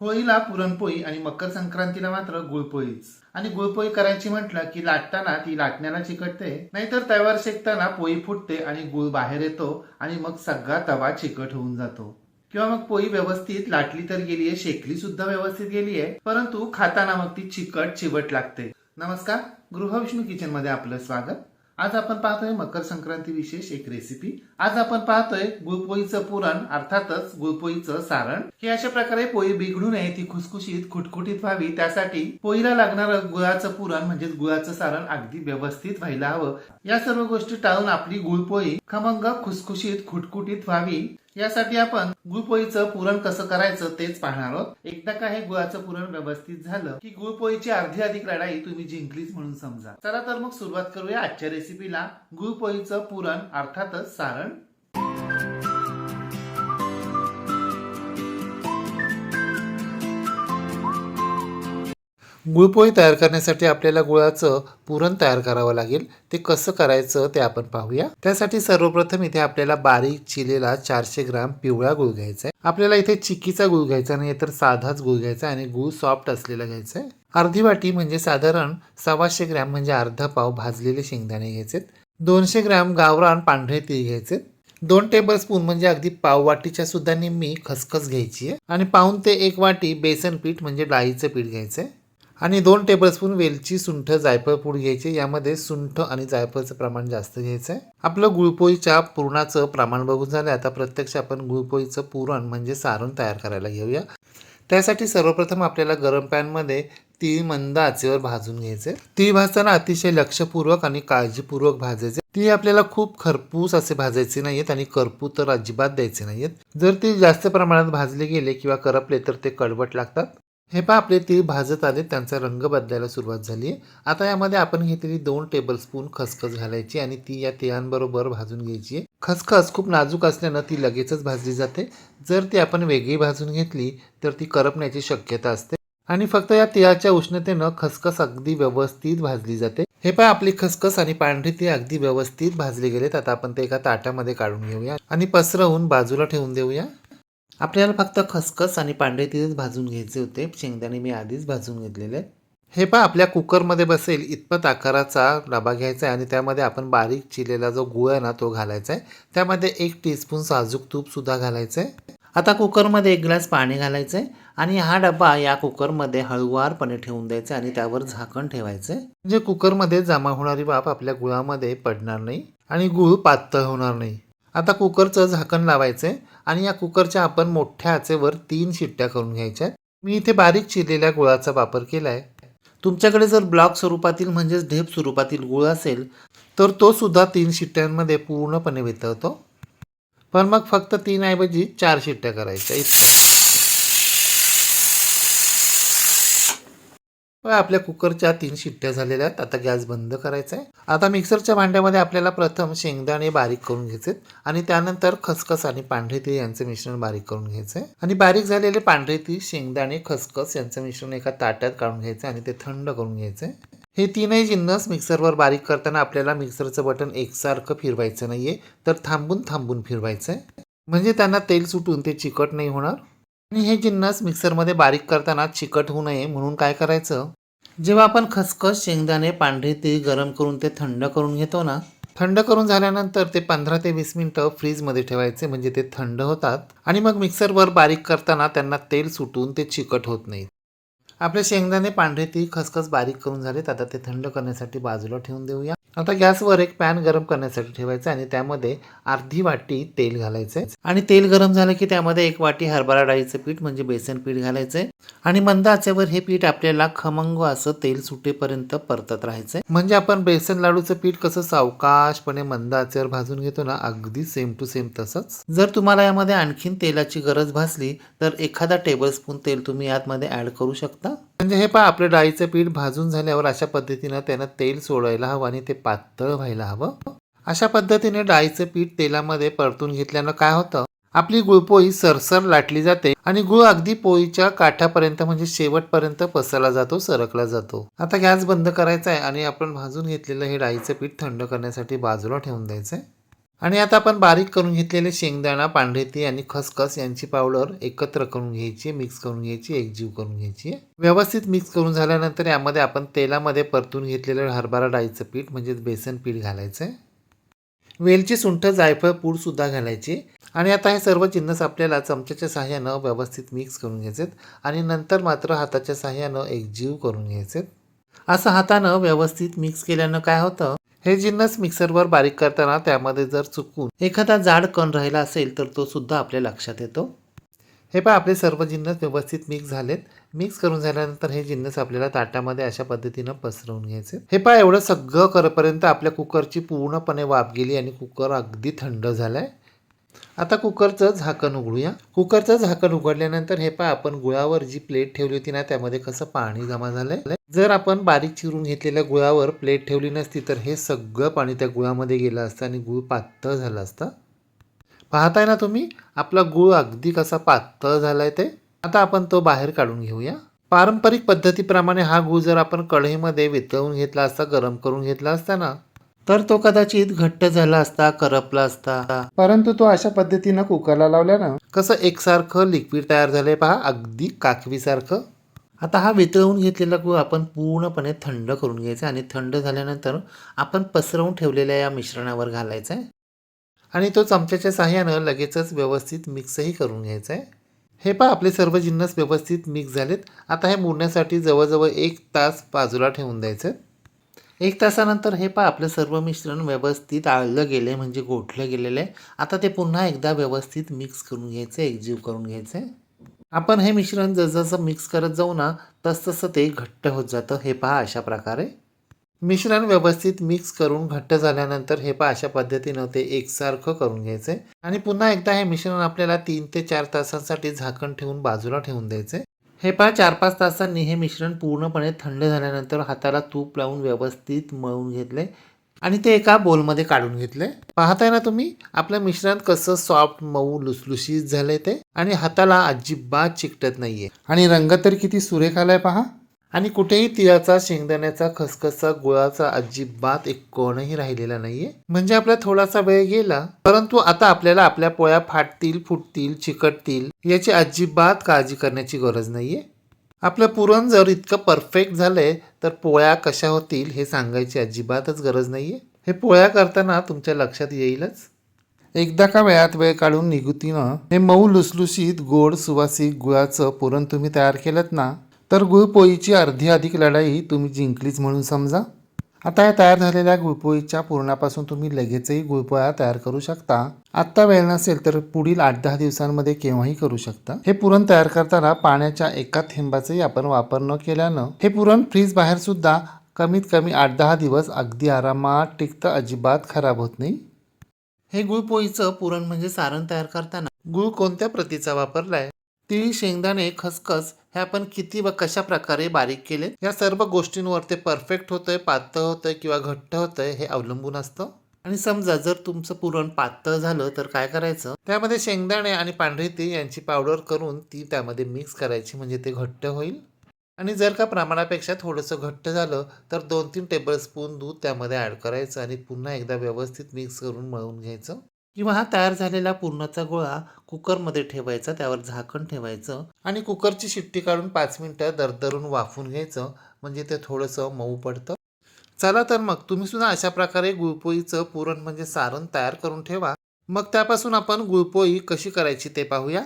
होळीला पुरणपोळी आणि मकर संक्रांतीला मात्र गुळपोळीच. आणि गुळपोळी करायची म्हटलं की लाटताना ती लाटण्याला चिकटते नाहीतर तव्यावर शेकताना पोळी फुटते आणि गुळ बाहेर येतो आणि मग सगळा तवा चिकट होऊन जातो. किंवा मग पोळी व्यवस्थित लाटली तर गेलीये शेकली सुद्धा व्यवस्थित गेलीये परंतु खाताना मग ती चिकट चिवट लागते. नमस्कार गृहविष्णू किचनमध्ये आपलं स्वागत. आज आपण पाहतोय मकर संक्रांती विशेष एक रेसिपी आज आपण पाहतोय गुळपोळीचं पुरण अर्थातच गुळपोळीचं सारण. हे अशा प्रकारे पोळी बिघडू नये ती खुसखुशीत खुटखुटीत व्हावी. त्यासाठी पोळीला लागणारं गुळाचं पुरण म्हणजेच गुळाचं सारण अगदी व्यवस्थित व्हायला हवं. या सर्व गोष्टी टाळून आपली गुळपोळी खमंग खुसखुशीत खुटखुटीत व्हावी. यासाठी आपण गुळपोळीचं पुरण कसं करायचं तेच पाहणार आहोत. एकदा का हे गुळाचं पुरण व्यवस्थित झालं की गुळपोळीची अर्धी अधिक लढाई तुम्ही जिंकलीच म्हणून समजा. चला तर मग सुरुवात करूया आजच्या रेसिपीला गुळपोळीचं पुरण अर्थातच सारण गुळपोळी तयार करण्यासाठी आपल्याला गुळाचं पुरण तयार करावं लागेल. ते कसं करायचं ते आपण पाहूया. त्यासाठी सर्वप्रथम इथे आपल्याला बारीक चिलेला चारशे ग्राम पिवळा गुळ घ्यायचा आहे आपल्याला इथे चिक्कीचा गुळ घ्यायचा नाही तर साधाच गुळ घ्यायचा आणि गुळ सॉफ्ट असलेला घ्यायचा आहे अर्धी वाटी म्हणजे साधारण सव्वाशे ग्रॅम म्हणजे अर्धा पाव भाजलेले शेंगदाणे घ्यायचे दोनशे ग्रॅम गावरान पांढरे तीळ घ्यायचे दोन टेबल स्पून म्हणजे अगदी पाव वाटीच्या सुद्धा निम्मी खसखस घ्यायची आहे आणि पाऊन ते एक वाटी बेसन पीठ म्हणजे डाळीचं पीठ घ्यायचं आहे आणि दोन टेबलस्पून वेलची सुंठ जायफळ पूड घ्यायची. यामध्ये सुंठ आणि जायफळचं प्रमाण जास्त घ्यायचं आहे आपलं गुळपोळीच्या पुरणाचं प्रमाण बघून झालं आता प्रत्यक्ष आपण गुळपोळीचं पुरण म्हणजे सारण तयार करायला घेऊया. त्यासाठी सर्वप्रथम आपल्याला गरम पॅनमध्ये तीळ मंद आचेवर भाजून घ्यायचे तीळ भाजताना अतिशय लक्षपूर्वक आणि काळजीपूर्वक भाजायचे ती आपल्याला खूप खरपूस असे भाजायचे नाहीयेत आणि करपू तर अजिबात द्यायचे नाहीत जर ती जास्त प्रमाणात भाजले गेले किंवा करपले तर ते कडवट लागतात. हे पहा आपले तीळ भाजत आले त्यांचा रंग बदलायला सुरुवात झाली. आता यामध्ये आपण घेतलेली दोन टेबलस्पून खसखस घालायची आणि ती या तिळांबरोबर भाजून घ्यायची. खसखस खूप नाजूक असल्यानं ती लगेचच भाजली जाते. जर ती आपण वेगळी भाजून घेतली तर ती करपण्याची शक्यता असते. आणि फक्त या तिळाच्या उष्णतेनं खसखस अगदी व्यवस्थित भाजली जाते. हे पहा आपली खसखस आणि पांढरी ती अगदी व्यवस्थित भाजले गेलेत. आता आपण ते एका ताटामध्ये काढून घेऊया आणि पसरवून बाजूला ठेवून देऊया. आपल्याला फक्त खसखस आणि पांढरे तीळच भाजून घ्यायचे होते. शेंगदाणे मी आधीच भाजून घेतलेले. आहेत हे पहा आपल्या कुकरमध्ये बसेल इतपत आकाराचा डबा घ्यायचा आहे आणि त्यामध्ये आपण बारीक चिरलेला जो गुळ आहे ना तो घालायचा आहे. त्यामध्ये एक टीस्पून साजूक तूपसुद्धा घालायचं आहे. आता कुकरमध्ये एक ग्लास पाणी घालायचं आहे आणि हा डबा या कुकरमध्ये हळुवारपणे ठेवून द्यायचा आणि त्यावर झाकण ठेवायचं आहे. म्हणजे कुकरमध्ये जमा होणारी वाफ आपल्या गुळामध्ये पडणार नाही आणि गुळ पातळ होणार नाही. आता कुकरचं झाकण लावायचं आहे आणि या कुकरच्या आपण मोठ्या आचेवर तीन शिट्ट्या करून घ्यायच्या. मी इथे बारीक चिरलेल्या गुळाचा वापर केला आहे तुमच्याकडे जर ब्लॉक स्वरूपातील म्हणजेच ढेप स्वरूपातील गुळ असेल तर तो सुद्धा तीन शिट्ट्यांमध्ये पूर्णपणे वितळतो. पण मग फक्त तीन ऐवजी चार शिट्ट्या करायच्या आपल्या कुकरच्या तीन शिट्ट्या झालेल्या आहेत. आता गॅस बंद करायचा आहे. आता मिक्सरच्या भांड्यामध्ये आपल्याला प्रथम शेंगदाणे बारीक करून घ्यायचे आणि त्यानंतर खसखस आणि पांढरे तीळ यांचं मिश्रण बारीक करून घ्यायचं आहे. आणि बारीक झालेले पांढरे तीळ शेंगदाणे खसखस यांचं मिश्रण एका ताट्यात काढून घ्यायचं आणि ते थंड करून घ्यायचं आहे. हे तीनही जिन्नस मिक्सरवर बारीक करताना आपल्याला मिक्सरचं बटन एकसारखं फिरवायचं नाही आहे तर थांबून थांबून फिरवायचं आहे. म्हणजे त्यांना तेल सुटून ते चिकट नाही होणार. आणि हे जिन्नस मिक्सरमध्ये बारीक करताना चिकट होऊ नये म्हणून काय करायचं? जेव्हा आपण खसखस शेंगदाणे पांढरे तीळ गरम करून ते थंड करून घेतो ना थंड करून झाल्यानंतर ते पंधरा ते वीस मिनटं फ्रीजमध्ये ठेवायचे म्हणजे ते थंड होतात. आणि मग मिक्सरवर बारीक करताना त्यांना तेल सुटून ते चिकट होत नाहीत. आपले शेंगदाणे पांढरे ती खसखस बारीक करून झालेत. आता ते थंड करण्यासाठी बाजूला ठेवून देऊया. आता गॅसवर एक पॅन गरम करण्यासाठी ठेवायचं आणि त्यामध्ये अर्धी वाटी तेल घालायचंय. आणि तेल गरम झालं की त्यामध्ये एक वाटी हरभरा डाळीचं पीठ म्हणजे बेसन पीठ घालायचंय. आणि मंद आचेवर हे पीठ आपल्याला खमंग असं तेल सुटेपर्यंत परतत राहायचंय. म्हणजे आपण बेसन लाडूचं पीठ कसं सावकाशपणे मंद आचेवर भाजून घेतो ना अगदी सेम टू सेम तसंच. जर तुम्हाला यामध्ये आणखीन तेलाची गरज भासली तर एखादा टेबल स्पून तेल तुम्ही यातमध्ये ऍड करू शकता. म्हणजे हे पहा आपलं डाळीचं पीठ भाजून झाल्यावर अशा पद्धतीनं त्यानं तेल सोडायला हवं आणि ते पातळ व्हायला हवं. अशा पद्धतीने डाळीचं पीठ तेलामध्ये परतून घेतल्यानं काय होतं? आपली गुळपोळी सरसर लाटली जाते आणि गुळ अगदी पोळीच्या काठापर्यंत म्हणजे शेवटपर्यंत पसरला जातो सरकला जातो. आता गॅस बंद करायचा आहे आणि आपण भाजून घेतलेलं हे डाळीचं पीठ थंड करण्यासाठी बाजूला ठेवून द्यायचंय. आणि आता आपण बारीक करून घेतलेले शेंगदाणा पांढरेती आणि खसखस यांची पावडर एकत्र करून घ्यायची मिक्स करून घ्यायची एकजीव करून घ्यायची. व्यवस्थित मिक्स करून झाल्यानंतर यामध्ये आपण तेलामध्ये परतून घेतलेलं हरभरा डाळीचं पीठ म्हणजेच बेसन पीठ घालायचं आहे वेलची सुंठ जायफळ पूडसुद्धा घालायची. आणि आता हे सर्व जिन्नस आपल्याला चमच्याच्या सहाय्यानं व्यवस्थित मिक्स करून घ्यायचेत. आणि नंतर मात्र हाताच्या सहाय्यानं एकजीव करून घ्यायचेत. असं हातानं व्यवस्थित मिक्स केल्यानं काय होतं? हे जिन्नस मिक्सरवर बारीक करताना त्यामध्ये जर चुकून एखादा जाड कण राहिला असेल तर तो सुद्धा आपल्या लक्षात येतो. हे पहा आपले सर्व जिन्नस व्यवस्थित मिक्स झालेत. मिक्स करून झाल्यानंतर हे जिन्नस आपल्याला ताटामध्ये अशा पद्धतीनं पसरवून घ्यायचे. हे पहा एवढं सगळं करपर्यंत आपल्या कुकरची पूर्णपणे वाफ गेली आणि कुकर अगदी थंड झालाय. आता कुकरचं झाकण उघडूया. कुकरचं झाकण उघडल्यानंतर हे पहा आपण गुळावर जी प्लेट ठेवली होती ना त्यामध्ये कसं पाणी जमा झालंय. जर आपण बारीक चिरून घेतलेल्या गुळावर प्लेट ठेवली नसती तर हे सगळं पाणी त्या गुळामध्ये गेलं असतं आणि गुळ पातळ झालं असतं. पाहताय ना तुम्ही आपला गुळ अगदी कसा पातळ झालाय ते? आता आपण तो बाहेर काढून घेऊया. पारंपरिक पद्धतीप्रमाणे हा गुळ जर आपण कढईमध्ये वितळून घेतला असता गरम करून घेतला असता ना तर तो कदाचित घट्ट झाला असता करपला असता. परंतु तो अशा पद्धतीनं कुकरला लावल्यानं कसं एकसारखं लिक्विड तयार झालंय पहा अगदी काकवीसारखं आता हा वितळवून घेतलेला गूळ आपण पूर्णपणे थंड करून घ्यायचा आणि थंड झाल्यानंतर आपण पसरवून ठेवलेल्या या मिश्रणावर घालायचा आहे आणि तो चमच्याच्या साह्यानं लगेचच व्यवस्थित मिक्सही करून घ्यायचा आहे हे पहा आपले सर्व जिन्नस व्यवस्थित मिक्स झालेत. आता हे मुरण्यासाठी जवळजवळ एक तास बाजूला ठेवून द्यायचं. एक तासानंतर हे पहा आपलं सर्व मिश्रण व्यवस्थित आळलं गेलं आहे म्हणजे गोठलं गेलेलं आहे. आता ते पुन्हा एकदा व्यवस्थित मिक्स करून घ्यायचं आहे एकजीव करून घ्यायचं आहे. आपण हे मिश्रण जसजसं मिक्स करत जाऊ ना तसतसं ते घट्ट होत जातं. हे पहा अशा प्रकारे. मिश्रण व्यवस्थित मिक्स करून घट्ट झाल्यानंतर हे पहा अशा पद्धतीनं ते एकसारखं करून घ्यायचं आहे आणि पुन्हा एकदा हे मिश्रण आपल्याला तीन ते चार तासांसाठी झाकण ठेवून बाजूला ठेवून द्यायचं हे पहा चार पाच तासांनी हे मिश्रण पूर्णपणे थंड झाल्यानंतर हाताला तूप लावून व्यवस्थित मळून घेतले आणि ते एका बोलमध्ये काढून घेतले. पाहताय ना तुम्ही? आपल्या मिश्रण कसं सॉफ्ट मऊ लुसलुशीत झालंय ते. आणि हाताला अजिबात चिकटत नाहीये. आणि रंग तर किती सुरेख आलाय पहा. आणि कुठेही तिळाचा शेंगदाण्याचा खसखसचा गुळाचा अजिबात एक कोणही राहिलेला नाहीये. म्हणजे आपला थोडासा वेळ गेला परंतु आता आपल्याला आपल्या पोळ्या फाटतील फुटतील चिकटतील याची अजिबात काळजी करण्याची गरज नाहीये. आपलं पुरण जर इतकं परफेक्ट झालंय तर पोळ्या कशा होतील हे सांगायची अजिबातच गरज नाहीये. हे पोळ्या करताना तुमच्या लक्षात येईलच. एकदा का वेळात वेळ काढून निघुतीनं हे मऊ लुसलुशीत गोड सुवासिक गुळाचं पुरण तुम्ही तयार केलं ना तर गुळपोळीची अर्धी अधिक लढाई तुम्ही जिंकलीच म्हणून समजा. आता या तयार झालेल्या गुळपोळीच्या पुरणापासून तुम्ही लगेचही गुळपोळ्या तयार करू शकता. आत्ता वेळ नसेल तर पुढील आठ दहा दिवसांमध्ये केव्हाही करू शकता. हे पुरण तयार करताना पाण्याच्या एका थेंबाचाही आपण वापर न केल्यानं हे पुरण फ्रीज बाहेर सुद्धा कमीत कमी आठ दहा दिवस अगदी आरामात टिकतं अजिबात खराब होत नाही. हे गुळपोळीचं पुरण म्हणजे सारण तयार करताना गुळ कोणत्या प्रतीचा वापरलाय? तिळी शेंगदाणे खसखस हे आपण किती व कशा प्रकारे बारीक केले? या सर्व गोष्टींवर ते परफेक्ट होतंय पातळ होतंय किंवा घट्ट होतंय हे अवलंबून असतं. आणि समजा जर तुमचं पुरण पातळ झालं तर काय करायचं? त्यामध्ये शेंगदाणे आणि पांढरी तीळ यांची पावडर करून ती त्यामध्ये मिक्स करायची म्हणजे ते घट्ट होईल. आणि जर का प्रमाणापेक्षा थोडंसं घट्ट झालं तर दोन तीन टेबलस्पून दूध त्यामध्ये ॲड करायचं आणि पुन्हा एकदा व्यवस्थित मिक्स करून मळून घ्यायचं. किंवा हा तयार झालेला पुरणाचा गोळा कुकरमध्ये ठेवायचा त्यावर झाकण ठेवायचं आणि कुकरची शिट्टी काढून पाच मिनटं दरदरून वाफून घ्यायचं म्हणजे ते थोडंसं मऊ पडतं. चला तर मग तुम्ही सुद्धा अशा प्रकारे गुळपोळीचं पुरण म्हणजे सारण तयार करून ठेवा. मग त्यापासून आपण गुळपोळी कशी करायची ते पाहूया.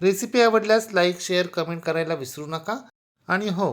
रेसिपी आवडल्यास लाईक शेअर कमेंट करायला विसरू नका. आणि हो